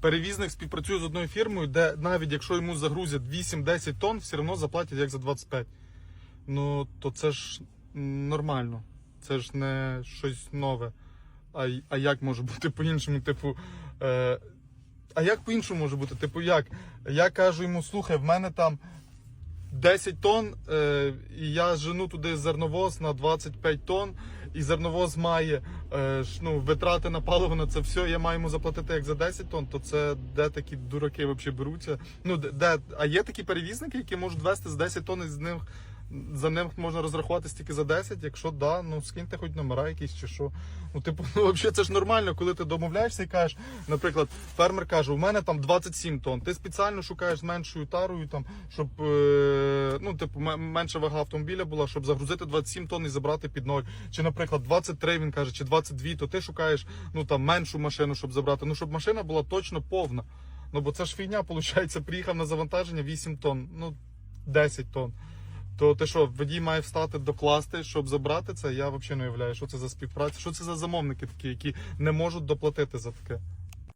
перевізник співпрацює з одною фірмою, де навіть якщо йому загрузять 8-10 тонн, все одно заплатять як за 25. Ну, то це ж нормально. Це ж не щось нове. А, а як може бути по-іншому? Типу. Е, а як по-іншому може бути? Типу, як? Я кажу йому, слухай, в мене там 10 тонн, е, і я жену туди зерновоз на 25 тонн, і зерновоз має е, ну, витрати на паливо на це все, я йому заплатити як за 10 тонн, то це де такі дураки взагалі беруться? Ну, де, а є такі перевізники, які можуть вести з 10 тонн і з них. За ним можна розрахуватись тільки за 10, якщо да, ну скиньте хоч номера якісь чи що. Ну, типу, ну взагалі це ж нормально, коли ти домовляєшся і кажеш, наприклад, фермер каже, у мене там 27 тонн. Ти спеціально шукаєш меншою тарою, там, щоб е, ну, типу, менша вага автомобіля була, щоб загрузити 27 тонн і забрати під ноль. Чи, наприклад, 23, він каже, чи 22, то ти шукаєш ну, там, меншу машину, щоб забрати. Ну, щоб машина була точно повна. Ну, бо це ж фігня, виходить, приїхав на завантаження 8 тонн, ну, 10 тонн. То ти що, водій має встати докласти, щоб забрати це? Я взагалі не уявляю, що це за співпраця, що це за замовники такі, які не можуть доплатити за таке.